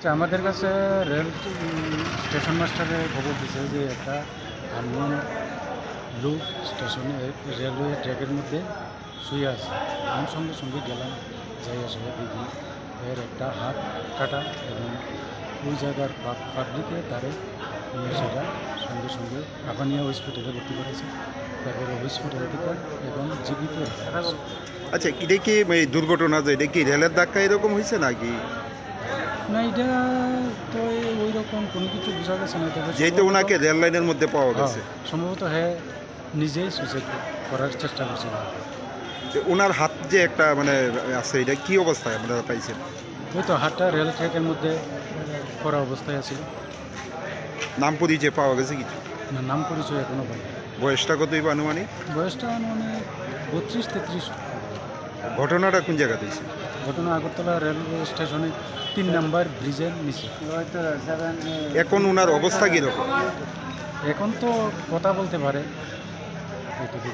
আচ্ছা আমাদের কাছে রেল স্টেশন মাস্টারে খবর দিছে যে একটা আননোন লোক স্টেশনে, রেলওয়ে ট্র্যাকের মধ্যে শুয়ে আছে। আমি সঙ্গে সঙ্গে গেলাম যাই আসলে দেখি এর একটা হাত কাটা এবং ওই জায়গার পাবলিকে তারে নিয়ে সেটা সঙ্গে সঙ্গে আবানিয়া হসপিটালে ভর্তি করেছে। তারপরে হসপিটাল থেকে এবং জীবিত। আচ্ছা এটা কি দুর্ঘটনা এটা কি রেলের ধাক্কা এরকম হয়েছে নাকি? না এটা তো ওই রকম কোনো কিছু বোঝা গেছে না তবে যেহেতু ওনাকে রেল লাইনের মধ্যে পাওয়া গেছে। হ্যাঁ, সম্ভবত হ্যাঁ নিজেই সুইসাইড করার চেষ্টা করছিল তো ওনার হাত যে একটা মানে আছে এটা কি অবস্থায় আপনারা পাইছেন? ওই তো হাতটা রেল ট্র্যাকের মধ্যে করা অবস্থায় আছিল নাম পরিচয় পাওয়া গেছে কিছু? না নাম পরিচয় এখনও পাই বয়সটা কতই বা আনুমানিক? বয়সটা মানে বত্রিশ তেত্রিশ। ঘটনাটা কোন জায়গাতে দিয়েছে ঘটনা আগরতলা রেলওয়ে স্টেশনে তিন নাম্বার ব্রিজের নিচে। এখন ওনার অবস্থা কীরকম? এখন তো কথা বলতে পারে। এইটুকু